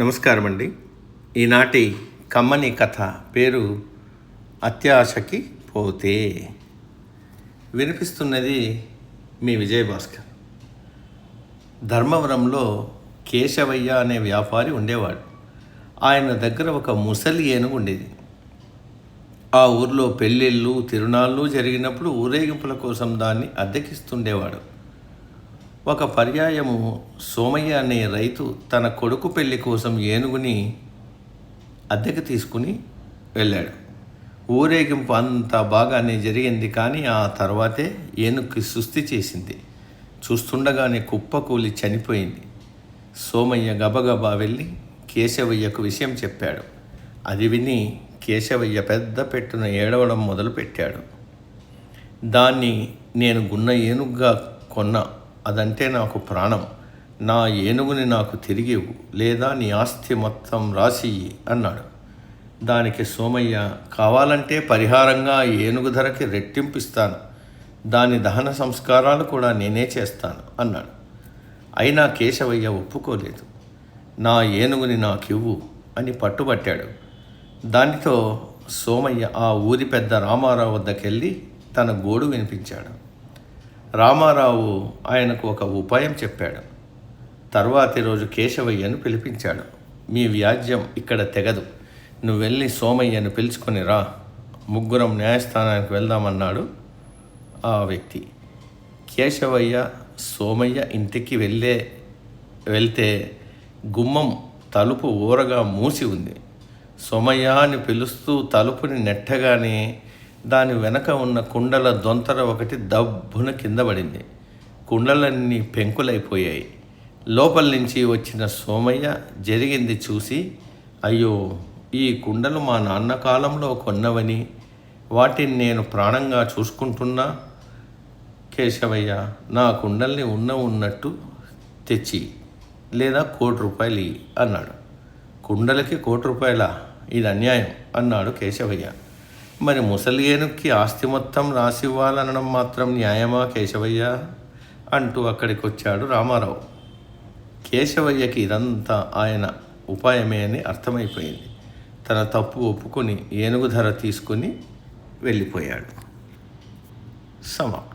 నమస్కారం అండి ఈనాటి కమ్మని కథ పేరు అత్యాశకి పోతే. వినిపిస్తున్నది మీ విజయభాస్కర్. ధర్మవరంలో కేశవయ్య అనే వ్యాపారి ఉండేవాడు. ఆయన దగ్గర ఒక ముసలి ఏనుగు ఉండేది. ఆ ఊర్లో పెళ్ళిళ్ళు తిరునాళ్ళు జరిగినప్పుడు ఊరేగింపుల కోసం దాన్ని అద్దెకిస్తుండేవాడు. ఒక పర్యాయము సోమయ్య అనే రైతు తన కొడుకు పెళ్ళి కోసం ఏనుగుని అద్దెకు తీసుకుని వెళ్ళాడు. ఊరేగింపు అంతా బాగానే జరిగింది కానీ ఆ తర్వాతే ఏనుగుకి సుస్థి చేసింది. చూస్తుండగానే కుప్పకూలి చనిపోయింది. సోమయ్య గబగబా వెళ్ళి కేశవయ్యకు విషయం చెప్పాడు. అది విని కేశవయ్య పెద్ద పెట్టున ఏడవడం మొదలుపెట్టాడు. దాన్ని నేను గున్న ఏనుగుగా కొన్నా. అదంటే నాకు ప్రాణం. నా ఏనుగుని నాకు తిరిగివు లేదా నీ ఆస్తి మొత్తం రాసియ్యి అన్నాడు. దానికి సోమయ్య కావాలంటే పరిహారంగా ఆ ఏనుగు ధరకి రెట్టింపిస్తాను. దాని దహన సంస్కారాలు కూడా నేనే చేస్తాను అన్నాడు. అయినా కేశవయ్య ఒప్పుకోలేదు. నా ఏనుగుని నాకివ్వు అని పట్టుబట్టాడు. దానితో సోమయ్య ఆ ఊరి పెద్ద రామారావు వద్దకెళ్ళి తన గోడు వినిపించాడు. రామారావు ఆయనకు ఒక ఉపాయం చెప్పాడు. తర్వాతి రోజు కేశవయ్యను పిలిపించాడు. మీ వ్యాజ్యం ఇక్కడ తెగదు. నువ్వు వెళ్ళి సోమయ్యను పిలుచుకొని రా. ముగ్గురం న్యాయస్థానానికి వెళ్దామన్నాడు ఆ వ్యక్తి. కేశవయ్య సోమయ్య ఇంటికి వెళ్ళే వెళ్తే గుమ్మం తలుపు ఊరగా మూసి ఉంది. సోమయ్య అని పిలుస్తూ తలుపుని నెట్టగానే దాని వెనక ఉన్న కుండల దొంతర ఒకటి దబ్బున కింద పడింది. కుండలన్నీ పెంకులైపోయాయి. లోపల నుంచి వచ్చిన సోమయ్య జరిగింది చూసి అయ్యో ఈ కుండలు మా నాన్న కాలంలో కొన్నవని. వాటిని నేను ప్రాణంగా చూసుకుంటున్నా. కేశవయ్య నా కుండల్ని ఉన్న ఉన్నట్టు తెచ్చి లేదా కోటి రూపాయలు అన్నాడు. కుండలకి కోటి రూపాయల? ఇది అన్యాయం అన్నాడు కేశవయ్య. మరి ముసలి ఏనుక్కి ఆస్తి మొత్తం రాసివ్వాలనడం మాత్రం న్యాయమా కేశవయ్య? అంటూ అక్కడికి వచ్చాడు రామారావు. కేశవయ్యకి ఇదంతా ఆయన ఉపాయమే అని అర్థమైపోయింది. తన తప్పు ఒప్పుకొని ఏనుగు ధర తీసుకుని వెళ్ళిపోయాడు. సమాప్తం.